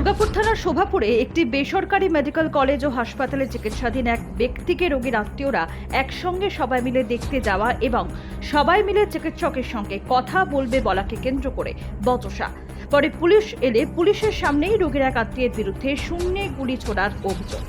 দুর্গাপুর থানার শোভাপুরে একটি বেসরকারি মেডিকেল কলেজ ও হাসপাতালে চিকিৎসাধীন এক ব্যক্তিকে রোগীর আত্মীয়রা একসঙ্গে সবাই মিলে দেখতে যাওয়া এবং সবাই মিলে চিকিৎসকের সঙ্গে কথা বলবে বলাকে কেন্দ্র করে বচসা। পরে পুলিশ এলে পুলিশের সামনেই রোগীর এক আত্মীয়ের বিরুদ্ধে শূন্যে গুলি ছোড়ার অভিযোগ।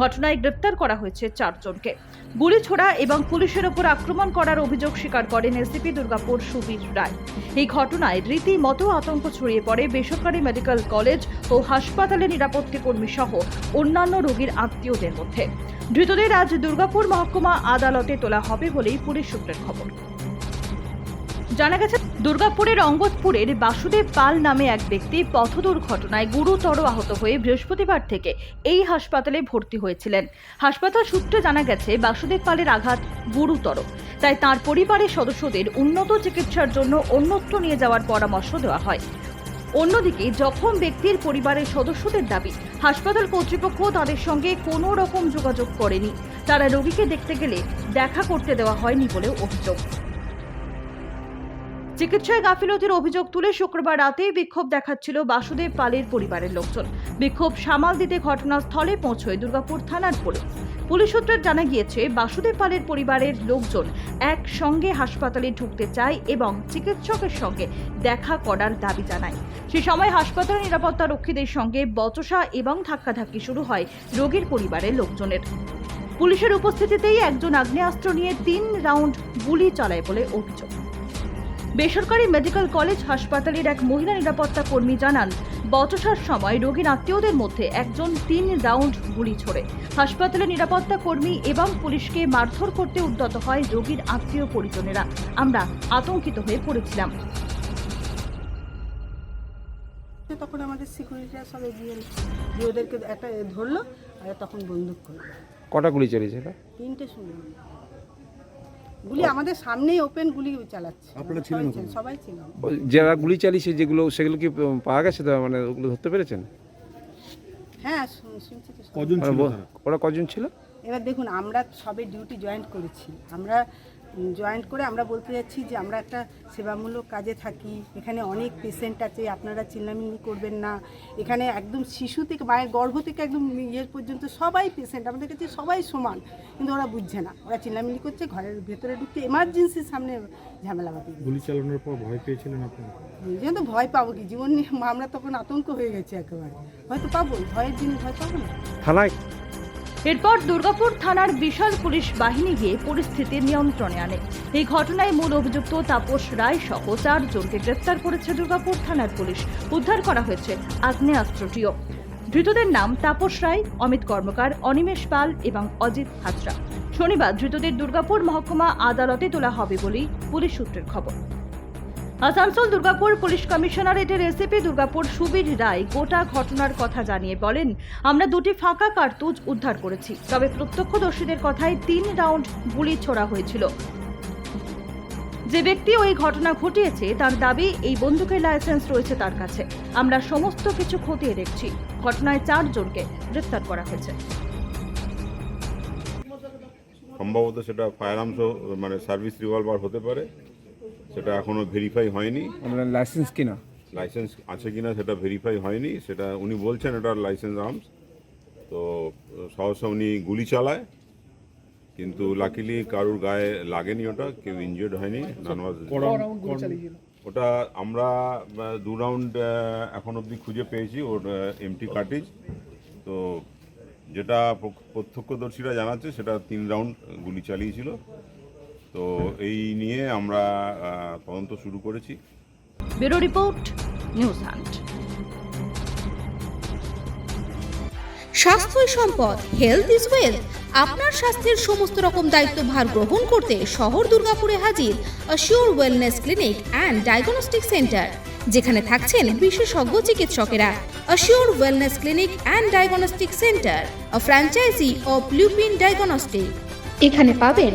ঘটনায় গ্রেপ্তার করা হয়েছে চারজনকে। গুলি ছোড়া এবং পুলিশের ওপর আক্রমণ করার অভিযোগ স্বীকার করেন এসিপি দুর্গাপুর সুবীর রায়। এই ঘটনায় রীতিমতো আতঙ্ক ছড়িয়ে পড়ে বেসরকারি মেডিকেল কলেজ ও হাসপাতালে নিরাপত্তা কর্মী সহ অন্যান্য রোগীর আত্মীয়দের মধ্যে। ধৃতদের আজ দুর্গাপুর মহকুমা আদালতে তোলা হবে বলেই পুলিশ সূত্রের খবর। জানা গেছে দুর্গাপুরের অঙ্গদপুরের বাসুদেব পাল নামে এক ব্যক্তি পথ দুর্ঘটনায় গুরুতর আহত হয়ে বৃহস্পতিবার থেকে এই হাসপাতালে ভর্তি হয়েছিলেন। হাসপাতাল সূত্রে জানা গেছে, বাসুদেব পালের আঘাত গুরুতর। তাই তার পরিবারের সদস্যদের উন্নত চিকিৎসার জন্য অন্যত্র নিয়ে যাওয়ার পরামর্শ দেওয়া হয়। অন্যদিকে, জখম ব্যক্তির পরিবারের সদস্যদের দাবি, হাসপাতাল কর্তৃপক্ষ তাদের সঙ্গে কোনো রকম যোগাযোগ করেনি। তারা রোগীকে দেখতে গেলে দেখা করতে দেওয়া হয়নি বলেও অভিযোগ। চিকিৎসায় গাফিলতির অভিযোগ তুলে শুক্রবার রাতে বিক্ষোভ দেখাচ্ছিল বাসুদেব পালের পরিবারের লোকজন। বিক্ষোভ সামাল দিতে ঘটনাস্থলে পৌঁছয় দুর্গাপুর থানার পুলিশ। পুলিশ সূত্রে জানা গিয়েছে, বাসুদেব পালের পরিবারের লোকজন একসঙ্গে হাসপাতালে ঢুকতে চায় এবং চিকিৎসকের সঙ্গে দেখা করার দাবি জানায়। সে সময় হাসপাতাল নিরাপত্তা রক্ষীদের সঙ্গে বচসা এবং ধাক্কাধাক্কি শুরু হয় রোগীর পরিবারের লোকজনের। পুলিশের উপস্থিতিতেই একজন আগ্নেয়াস্ত্র নিয়ে তিন রাউন্ড গুলি চালায় বলে অভিযোগ। বেসরকারি মেডিকেল কলেজ হাসপাতালের এক মহিলা নিরাপত্তা কর্মী জানান বচসার সময় রোগীর আত্মীয়দের মধ্যে একজন তিন রাউন্ড গুলি ছোড়ে। হাসপাতালের নিরাপত্তা কর্মী এবং পুলিশকে মারধর করতে উদ্যত হয় রোগীর আত্মীয় পরিজনেরা। আমরা আতঙ্কিত হয়ে পড়েছিলাম। তখন আমাদের সিকিউরিটিরা সব এগিয়ে এলো। দিয়ে ওদেরকে একটা ধরলো আর তখন বন্দুক করল কটা গুলি চলেছে তিনটে শুনলাম। গুলি আমাদের সামনেই ওপেন গুলি চালাচ্ছে আপনারা ছিলেন সবাই ওখানে? সবাই ছিল যারা গুলি চালিয়েছে যেগুলো সেগুলো কি পাওয়া গেছে তো মানে ওগুলো ধরতে পেরেছেন হ্যাঁ শুন- শুনছি তো সব। কজন মানে ছিল তারা? ওরা কজন ছিল এবার দেখুন আমরা সবে ডিউটি জয়েন করেছি আমরা জয়েন্ট করে আমরা বলতে যাচ্ছি যে আমরা একটা সেবামূলক কাজে থাকি। এখানে অনেক পেশেন্ট আছে আপনারা চিল্লামিল্লি করবেন না। এখানে একদম শিশু থেকে মায়ের গর্ভ থেকে একদম ইয়ের পর্যন্ত সবাই পেশেন্ট আমাদের কাছে সবাই সমান। কিন্তু ওরা বুঝছে না। ওরা চিল্লামিল্লি করছে ঘরের ভেতরে ঢুকতে এমার্জেন্সির সামনে ঝামেলা দিচ্ছে। গুলি চালানোর পর ভয় পেয়েছিলেন আপনারা? যেন তো ভয় পাবো কি? জীবন নিয়ে আমরা তখন আতঙ্ক হয়ে গেছে একেবারে। হয়তো পাবো ভয়ের জিনিস ভয় পাবো না? থানায় এরপর দুর্গাপুর থানার বিশাল পুলিশ বাহিনী গিয়ে পরিস্থিতি নিয়ন্ত্রণে আনে। এই ঘটনায় মূল অভিযুক্ত তাপস রায় সহ চারজনকে গ্রেপ্তার করেছে দুর্গাপুর থানার পুলিশ। উদ্ধার করা হয়েছে আগ্নেয়াস্ত্রটিও ধৃতদের নাম তাপস রায়, অমিত কর্মকার, অনিমেষ পাল এবং অজিত হাজরা। শনিবার ধৃতদের দুর্গাপুর মহকুমা আদালতে তোলা হবে বলেই পুলিশ সূত্রের খবর। আসানসোল দুর্গাপুর পুলিশ কমিশনারেটের এসিপি দুর্গাপুর সুবীর রায় গোটা ঘটনার কথা জানিয়ে বলেন, আমরা দুটি ফাঁকা কার্তুজ উদ্ধার করেছি, তবে প্রত্যক্ষদর্শীদের কথায় তিন রাউন্ড গুলি ছোড়া হয়েছিল। যে ব্যক্তি ওই ঘটনা ঘটিয়েছে, তার দাবি এই বন্দুকের লাইসেন্স রয়েছে তার কাছে। আমরা সমস্ত কিছু খতিয়ে দেখছি। ঘটনায় চারজনকে গ্রেফতার করা হয়েছে। সম্ভবত সেটা ফায়ার আর্মসও মানে সার্ভিস রিভলভার হতে পারে। সেটা এখনও ভেরিফাই হয়নি। আমরা লাইসেন্স কিনা? লাইসেন্স আছে কিনা সেটা ভেরিফাই হয়নি। সেটা উনি বলছেন এটা লাইসেন্স আর্মস তো সহসা উনি গুলি চালায়। কিন্তু লাকিলি কারুর গায়ে লাগেনি ওটা কেউ ইনজিওর্ড হয়নি নান ওটা আমরা দু রাউন্ড এখন অবধি খুঁজে পেয়েছি ওর এমটি কার্টিজ তো যেটা প্রত্যক্ষদর্শীরা জানাচ্ছে সেটা তিন রাউন্ড গুলি চালিয়েছিল। তো এই নিয়ে আমরা তদন্ত শুরু করেছি। Bureau report news hunt. স্বাস্থ্যই সম্পদ হেলথ ইজ ওয়েলথ আপনার স্বাস্থ্যের সমস্ত রকম দায়িত্বভার গ্রহণ করতে শহর দুর্গাপুরে হাজির sure wellness clinic and diagnostic centre যেখানে থাকছেন বিশেষজ্ঞ চিকিৎসকেরা। Sure wellness clinic and diagnostic centre franchise of Lupin diagnostic এখানে পাবেন